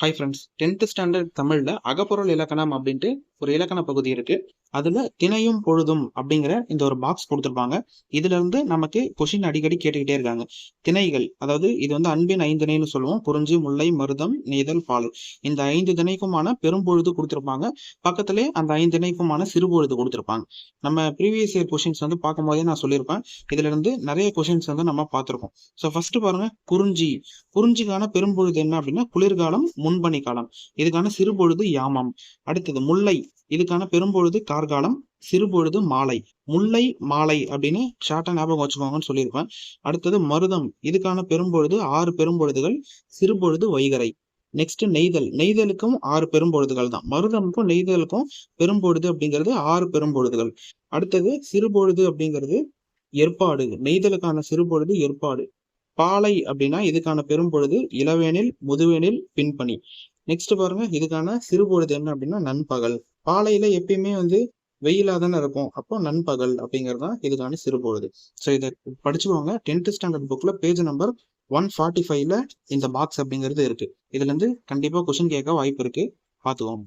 Hi friends tenth standard தமிழ்ல அகப்பொருள் இலக்கணம் அப்படின்ட்டு ஒரு இலக்கண பகுதி இருக்கு. அதுல திணையும் பொழுதும் அப்படிங்கிற இந்த ஒரு பாக்ஸ் கொடுத்துருப்பாங்க. இதுல இருந்து நமக்கு கொஷின் அடிக்கடி கேட்டுக்கிட்டே இருக்காங்க. திணைகள் அதாவது இது வந்து அன்பின் ஐந்து திணைன்னு சொல்லுவோம். குறிஞ்சி முல்லை மருதம் நெய்தல் பால். இந்த ஐந்து திணைக்குமான பெரும்பொழுது கொடுத்துருப்பாங்க. பக்கத்திலே அந்த ஐந்து திணைக்குமான சிறுபொழுது கொடுத்துருப்பாங்க. நம்ம ப்ரீவியஸ் இயர் கொஷின்ஸ் வந்து பார்க்கும் போதே நான் சொல்லியிருப்பேன். இதுல இருந்து நிறைய கொஷின்ஸ் வந்து நம்ம பார்த்துருக்கோம். ஸோ ஃபர்ஸ்ட் பாருங்க குறிஞ்சி. குறிஞ்சிக்கான பெரும்பொழுது என்ன அப்படின்னா குளிர்காலம் முன்பனி காலம் இதுக்கான சிறுபொழுது யாமம். அடுத்தது முல்லை. இதுக்கான பெரும்பொழுது கார்காலம் சிறுபொழுது மாலை. முல்லை மாலை அப்படின்னு ஷார்ட்டா ஞாபகம் வச்சுக்கோங்கன்னு சொல்லியிருப்பேன். அடுத்தது மருதம். இதுக்கான பெரும்பொழுது ஆறு பெரும்பொழுதுகள் சிறுபொழுது வைகரை. நெக்ஸ்ட் நெய்தல். நெய்தலுக்கும் ஆறு பெரும்பொழுதுகள் தான். மருதமுக்கும் நெய்தலுக்கும் பெரும்பொழுது அப்படிங்கிறது ஆறு பெரும்பொழுதுகள். அடுத்தது சிறுபொழுது அப்படிங்கிறது ஏற்பாடு. நெய்தலுக்கான சிறுபொழுது ஏற்பாடு. பாலை அப்படின்னா இதுக்கான பெரும்பொழுது இளவேனில் முதுவேனில் பின்பணி நெக்ஸ்ட் பாருங்க இதுக்கான சிறுபொழுது என்ன அப்படின்னா நண்பகல். பாலையில எப்பயுமே வந்து வெயிலா தானே இருக்கும். அப்போ நண்பகல் அப்படிங்கிறது தான் இதுக்கான சிறுபொழுது. ஸோ இதை படிச்சுக்கோங்க. டென்த் ஸ்டாண்டர்ட் புக்ல பேஜ் நம்பர் ஒன் ஃபார்ட்டி ஃபைவ்ல இந்த பாக்ஸ் அப்படிங்கிறது இருக்கு. இதுல இருந்து கண்டிப்பா கொஸ்டின் கேட்க வாய்ப்பு இருக்கு. பார்த்துக்கோங்க.